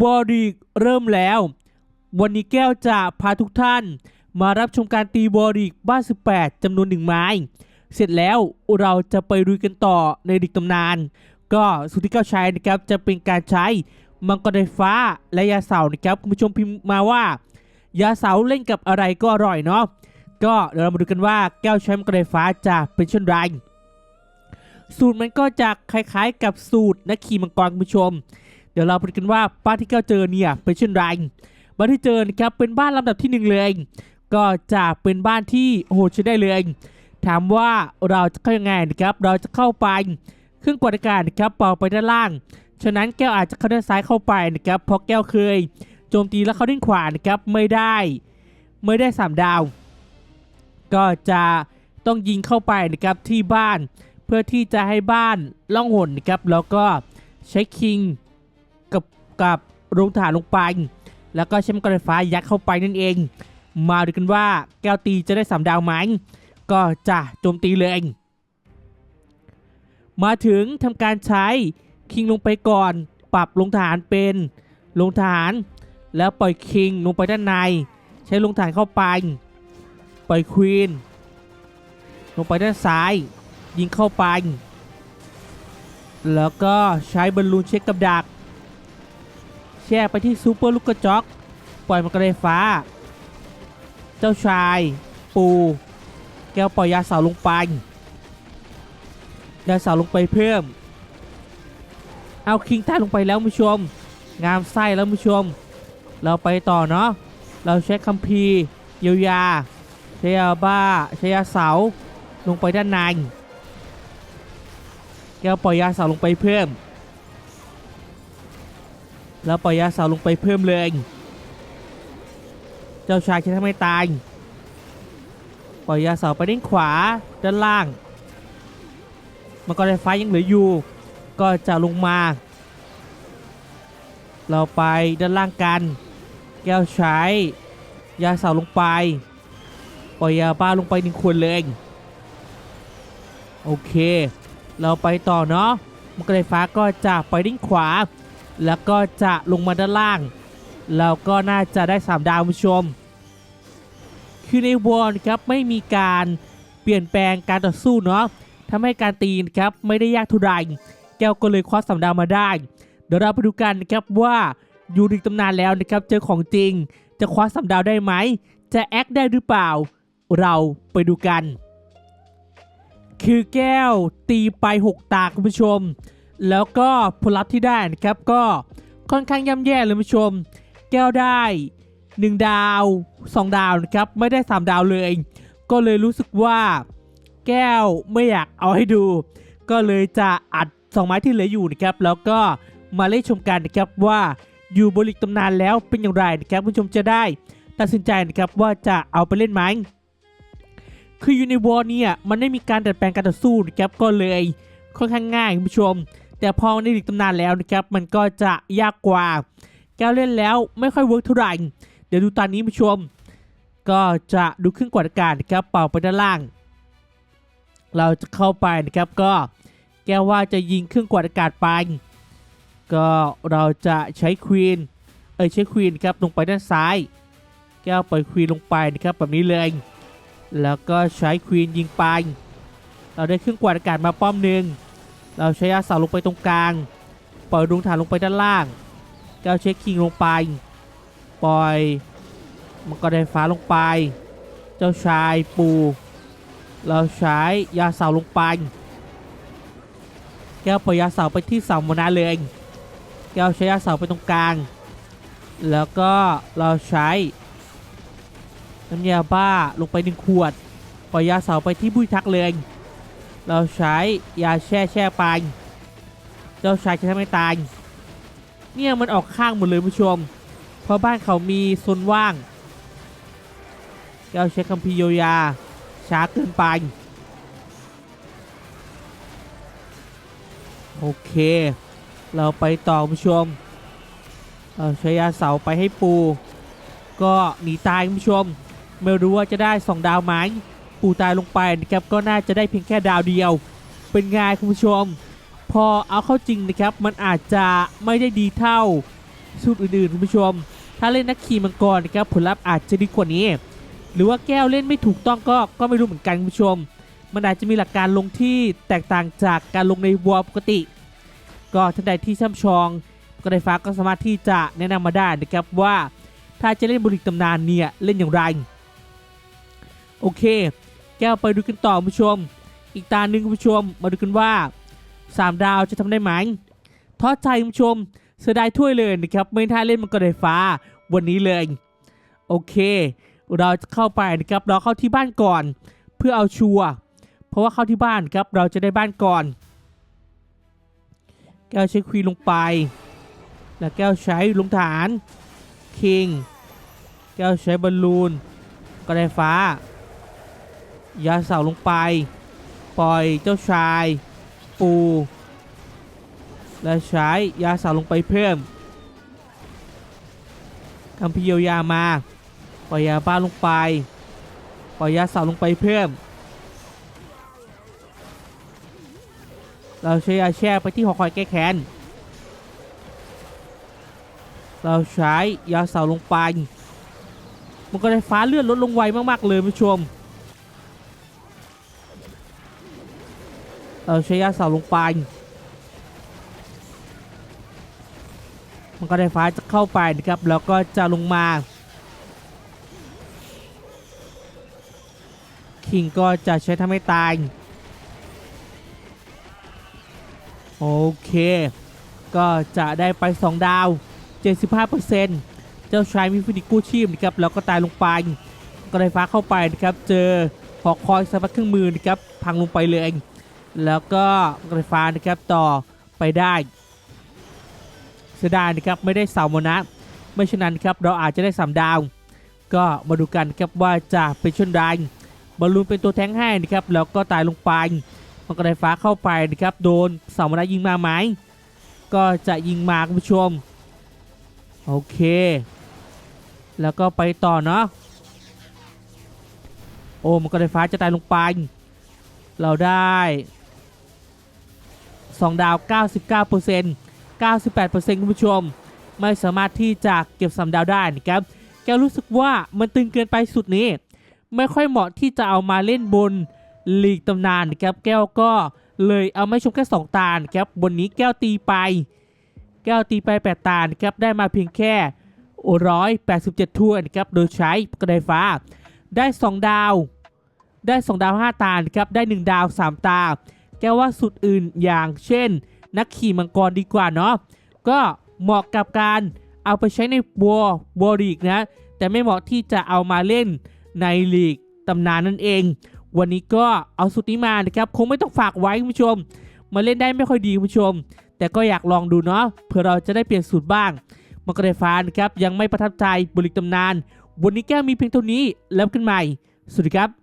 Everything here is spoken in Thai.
บอดีกเริ่มแล้ว วันนี้แก้วจะพาทุกท่าน มารับชมการตีบอดีกบ้าน 18จำนวนหนึ่งไม้ เสร็จแล้วเราจะไปรุยกันต่อในดิกตำนาน ก็สุดที่เก้าใช้นะครับจะเป็นการใช้มังกรไฟฟ้าและยาเสานะครับคุณผู้ชมพิมพ์มาว่า ยาเสาเล่นกับอะไรก็อร่อยเนาะก็เดี๋ยวเรามาดูกันว่าแก้วใช้มังกรไฟฟ้าจะเป็นเช่นไรสูตรมันก็จะคล้ายๆกับสูตรนักขี่มังกรคุณผู้ชม เดี๋ยวเราไปดูกันว่าบ้านที่แก้วเจอเนี่ยเป็นเช่นไรบ้านที่เจอนะครับเป็นบ้านลำดับที่หนึ่งเลย ก็จะเป็นบ้านที่โหดใช้ได้เลย ถามว่าเราจะเข้ายังไงนะครับเราจะเข้าไปเครื่องกดอากาศนะครับเป่าไปด้านล่าง ฉะนั้นแก้วอาจจะเข้าด้านซ้ายเข้าไปนะครับเพราะแก้วเคยโจมตีแล้วเข้าด้านขวานะครับไม่ได้ ไม่ได้สามดาว ก็จะต้องยิงเข้าไปนะครับที่บ้าน เพื่อที่จะให้บ้านล่องหนนะครับแล้วก็ใช้คิง กับกับโรงถ่านลงไป แล้วก็ใช้มังกรไฟฟ้ายัดเข้าไปนั่นเอง มาดูกันว่าแก้วตีจะได้สามดาวไหมก็จะโจมตีเลยเองมาถึงทำการใช้คิงลงไปก่อน ปรับลงฐานเป็นลงฐาน แล้วปล่อยคิงลงไปด้านใน ใช้ลงฐานเข้าไป ปล่อยควีนลงไปด้านซ้าย ยิงเข้าไป แล้วก็ใช้บอลลูนเช็คกับดัก แช่ไปที่ซูเปอร์ลูกกระจอกปล่อยมันกระไฟฟ้า เจ้าชาย ปู แก้วปล่อยยาเสาลงไปยาเสาลงไปเพิ่ม เอาคิงใต้ลงไปแล้วผู้ชม งามไส้แล้วผู้ชม เราไปต่อเนาะเราใช้คัมภีร์เยียวยาใช้ยาบ้าใช้ยาเสาลงไปด้านในแก้วปล่อยยาเสาลงไปเพิ่ม แล้วปล่อยยาเสาลงไปเพิ่มเลยเจ้าชายจะทำให้ตาย ปล่อยยาเสาไปด้านขวาด้านล่าง มังกรไฟฟ้ายังเหลืออยู่ ก็จะลงมา เราไปด้านล่างกัน แก้วใช้ยาเสาลงไป ปล่อยยาบ้าลงไปหนึ่งขวดเลยโอเค เราไปต่อเนาะมังกรไฟฟ้าก็จะไปด้านขวา แล้วก็จะลงมาด้านล่างเราก็น่าจะได้ 3 ดาวผู้ชม คือในวอลครับไม่มีการเปลี่ยนแปลงการต่อสู้เนาะทำให้การตีนครับไม่ได้ยากท่าไหร่แก้วก็เลยคว้าสามดาวมาได้ เดี๋ยวเราไปดูกันนะครับว่าอยู่ในตำนานแล้วนะครับเจอของจริง จะคว้าสามดาวได้ไหม จะแอคได้หรือเปล่า เราไปดูกัน คือแก้วตีไป 6 ตาคุณผู้ชม แล้วก็ผลลัพธ์ที่ได้นะครับก็ค่อนข้างย่ำแย่เลยคุณผู้ชม แก้วได้ 1 ดาว 2 ดาวนะครับไม่ได้ 3 ดาวเลย ก็เลยรู้สึกว่า แก้วไม่อยากเอาให้ดู ก็เลยจะอัดสองไม้ที่เหลืออยู่นะครับแล้วก็มาเล่นชมกันนะครับว่าอยู่บริกตำนานแล้วเป็นอย่างไรนะครับคุณผู้ชมจะได้ตัดสินใจนะครับว่าจะเอาไปเล่นไหมคืออยู่ในวอร์เนี่ยมันไม่มีการดัดแปลงการต่อสู้นะครับก็เลยค่อนข้างง่ายคุณผู้ชม แต่พอในดิกตำนานแล้วนะครับมันก็จะยากกว่า แก้วเล่นแล้วไม่ค่อยเวิร์กเท่าไหร่ เดี๋ยวดูตอนนี้ผู้ชม ก็จะดูเครื่องกวาดอากาศนะครับเป่าไปด้านล่าง เราจะเข้าไปนะครับก็แก้วว่าจะยิงเครื่องกวาดอากาศไป ก็เราจะใช้ควีนเอ้ยใช้ควีนครับลงไปด้านซ้าย แก้วปล่อยควีนลงไปนะครับแบบนี้เลย แล้วก็ใช้ควีนยิงไป เราได้เครื่องกวาดอากาศมาป้อมหนึ่ง เราใช้ยาเสาลงไปตรงกลาง ปล่อยดวงฐานลงไปด้านล่างแก้วเช็คคิงลงไป ปล่อยมังกรไฟฟ้าลงไป เจ้าชายปู เราใช้ยาเสาลงไป แก้วปล่อยยาเสาไปที่เสามนาเลย แก้วใช้ยาเสาไปตรงกลาง แล้วก็เราใช้น้ำยาบ้าลงไปหนึ่งขวด ปล่อยยาเสาไปที่บุยทักเลย เราใช้ยาแช่แช่ไปเจ้าชายจะทำให้ตาย เนี่ยมันออกข้างหมดเลยผู้ชม เพราะบ้านเขามีโซนว่างแก้วใช้คัมภีร์เยียาช้าเกินไป โอเค เราไปต่อผู้ชม เราใช้ยาเสาไปให้ปู ก็หนีตายผู้ชม ไม่รู้ว่าจะได้2ดาวไหม ปูตายลงไปนะครับก็น่าจะได้เพียงแค่ดาวเดียว เป็นไงคุณผู้ชม พอเอาเข้าจริงนะครับมันอาจจะไม่ได้ดีเท่าสูตรอื่นๆคุณผู้ชม ถ้าเล่นนักขี่มังกรนะครับผลลัพธ์อาจจะดีกว่านี้ หรือว่าแก้วเล่นไม่ถูกต้องก็ก็ไม่รู้เหมือนกันคุณผู้ชม มันอาจจะมีหลักการลงที่แตกต่างจากการลงในวอลปกติ ก็ท่านใดที่ช่ำชองก็ได้ฟ้าก็สามารถที่จะแนะนำมาได้นะครับว่าถ้าจะเล่นบุริกตำนานเนี่ย เล่นอย่างไร โอเค แก้วไปดูกันต่อคุณผู้ชม อีกตาหนึ่งคุณผู้ชม มาดูกันว่า 3 ดาวจะทำได้ไหมท้อใจคุณผู้ชม เสียดายถ้วยเลยนะครับ ไม่ท่าเล่นมังกรไฟฟ้าวันนี้เลย โอเค เราจะเข้าไปนะครับเราเข้าที่บ้านก่อน เพื่อเอาชัวร์เพราะว่าเข้าที่บ้านครับเราจะได้บ้านก่อน แก้วใช้ควีนลงไป แล้วแก้วใช้ลงฐานคิงแก้วใช้บอลลูนกระได้ฟ้า ยาเสาลงไป ปล่อยเจ้าชาย ปู และใช้ยาเสาลงไปเพิ่มคำพิเยียวยามา ปล่อยยาบ้าลงไป ปล่อยยาเสาลงไปเพิ่ม เราใช้ยาแช่ไปที่หอคอยแก้แค้นเราใช้ยาเสาลงไป มันก็ได้ฟ้าเลื่อนลดลงไวมาก ๆ เลยผู้ชม เราใช้ยาเสาลงไป มันก็ได้ฟ้าจะเข้าไปนะครับ แล้วก็จะลงมา คิงก็จะใช้ทำให้ตาย โอเค ก็จะได้ไป 2 ดาว 75%เจ้าชายมีฟินิกู้ชีพนะครับ แล้วก็ตายลงไป ก็ได้ฟ้าเข้าไปนะครับ เจอหอกคอยสะพัดเครื่องมือนะครับ พังลงไปเลย แล้วก็ก็ได้ฟ้านะครับต่อไปได้เสียดายนะครับไม่ได้เสาโมนะไม่ฉะนั้นครับเราอาจจะได้สามดาว ก็มาดูกันครับว่าจะเป็นเช่นไรบอลลูนเป็นตัวแทงให้นะครับแล้วก็ตายลงไปมันก็ได้ฟ้าเข้าไปนะครับโดนเสาโมนะยิงมาไหมก็จะยิงมาคุณผู้ชมโอเค แล้วก็ไปต่อเนาะโอ้มันก็ไฟฟ้าจะตายลงไป เราได้ 2 ดาว 99% 98%คุณผู้ชม ไม่สามารถที่จะเก็บสามดาวได้นะครับแกรู้สึกว่ามันตึงเกินไปสุดนี้ ไม่ค่อยเหมาะที่จะเอามาเล่นบนลีกตำนานนะครับแก้วก็เลยเอาไม่ชมแค่ 2 ตาครับบนนี้แก้วตีไปแก้วตีไป 8 ตาครับได้มาเพียงแค่ร้อยแปดสิบเจ็ดถ้วยนะครับโดยใช้กระไดฟ้า ได้ 2 ดาว ได้ 2 ดาว 5 ตานะครับได้ 1 ดาว 3 ตา แก้วว่าสุดอื่นอย่างเช่น นักขี่มังกรดีกว่าเนาะก็เหมาะกับการเอาไปใช้ในบัวบัวลีกนะ แต่ไม่เหมาะที่จะเอามาเล่นในลีกตำนานนั่นเอง วันนี้ก็เอาสุดนี้มานะครับคงไม่ต้องฝากไว้คุณผู้ชม มาเล่นได้ไม่ค่อยดีคุณผู้ชม แต่ก็อยากลองดูเนาะเพื่อเราจะได้เปลี่ยนสูตรบ้างมังกรไฟฟ้านะครับยังไม่ประทับใจบริกตำนาน วันนี้แก้วมีเพียงเท่านี้แล้วกันใหม่ สวัสดีครับ